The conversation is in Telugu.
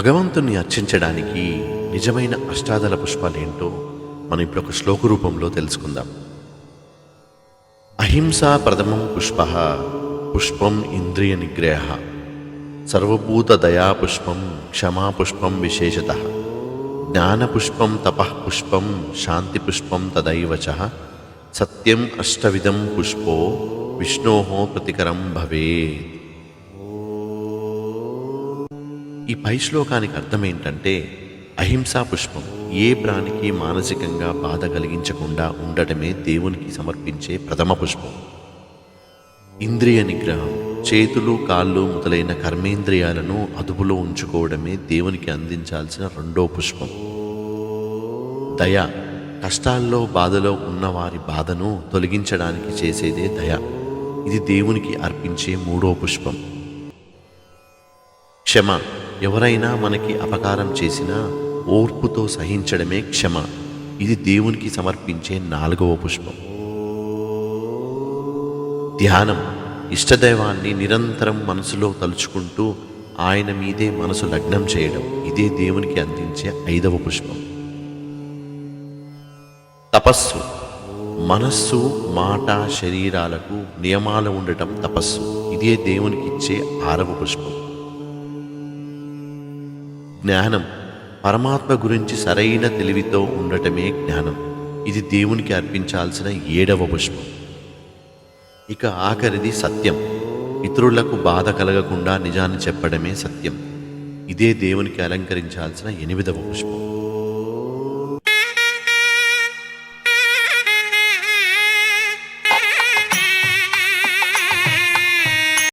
భగవంతుని అర్చించడానికి నిజమైన అష్టాదల పుష్పాలేంటో మనం ఇప్పుడు ఒక శ్లోక రూపంలో తెలుసుకుందాం. అహింసా ప్రథమం పుష్ప పుష్పం ఇంద్రియ నిగ్రహ సర్వభూత దయాపుష్పం పుష్పం క్షమా పుష్పం విశేషత జ్ఞానపుష్పం తపఃపుష్పం పుష్పం శాంతి పుష్పం సత్యం అష్టవిధం పుష్పో విష్ణో ప్రతికరం భవేత్ ఈ పై శ్లోకానికి అర్థమేంటంటే అహింసా పుష్పం ఏ ప్రాణికి మానసికంగా బాధ కలిగించకుండా ఉండటమే దేవునికి సమర్పించే ప్రథమ పుష్పం. ఇంద్రియ నిగ్రహం చేతులు కాళ్ళు మొదలైన కర్మేంద్రియాలను అదుపులో ఉంచుకోవడమే దేవునికి అందించాల్సిన రెండో పుష్పం. దయ కష్టాల్లో బాధలో ఉన్నవారి బాధను తొలగించడానికి చేసేదే దయ. ఇది దేవునికి అర్పించే మూడో పుష్పం. క్షమ ఎవరైనా మనకి అపకారం చేసినా ఓర్పుతో సహించడమే క్షమ. ఇది దేవునికి సమర్పించే నాలుగవ పుష్పం. ధ్యానం. ఇష్టదైవాన్ని నిరంతరం మనసులో తలుచుకుంటూ ఆయన మీదే మనసు లగ్నం చేయడం. ఇదే దేవునికి అందించే ఐదవ పుష్పం. తపస్సు. మనస్సు మాట శరీరాలకు నియమాలు ఉండటం తపస్సు. ఇదే దేవునికి ఇచ్చే ఆరవ పుష్పం. జ్ఞానం పరమాత్మ గురించి సరైన తెలివితో ఉండటమే జ్ఞానం. ఇది దేవునికి అర్పించాల్సిన ఏడవ పుష్పం. ఇక ఆఖరిది సత్యం. ఇతరులకు బాధ కలగకుండా నిజాన్ని చెప్పడమే సత్యం. ఇదే దేవునికి అలంకరించాల్సిన ఎనిమిదవ పుష్పం.